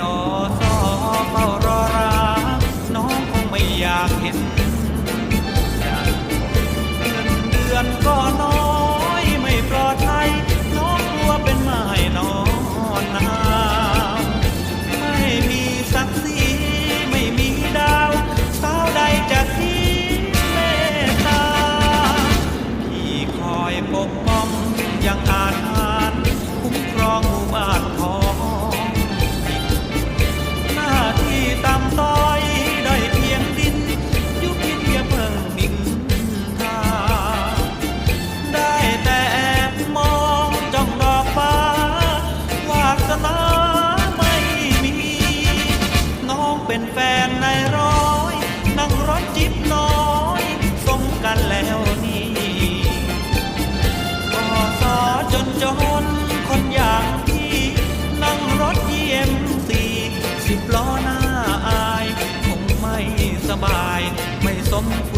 นอสอเฝ้ารอรักน้องคงไม่อยากเห็น สิบล้อหน้าอาย คงไม่สบาย ไม่สมควร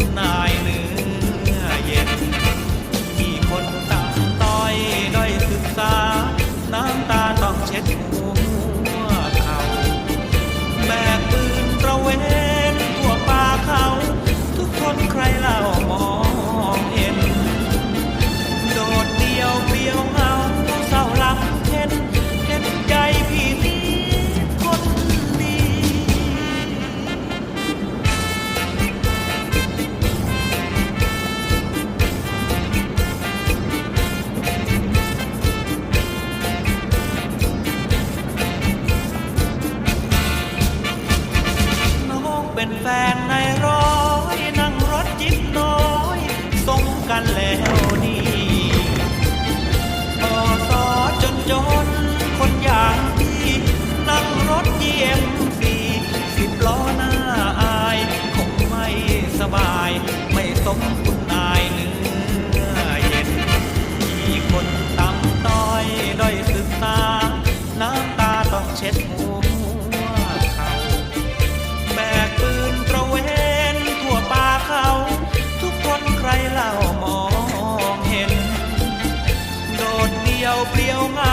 o prião a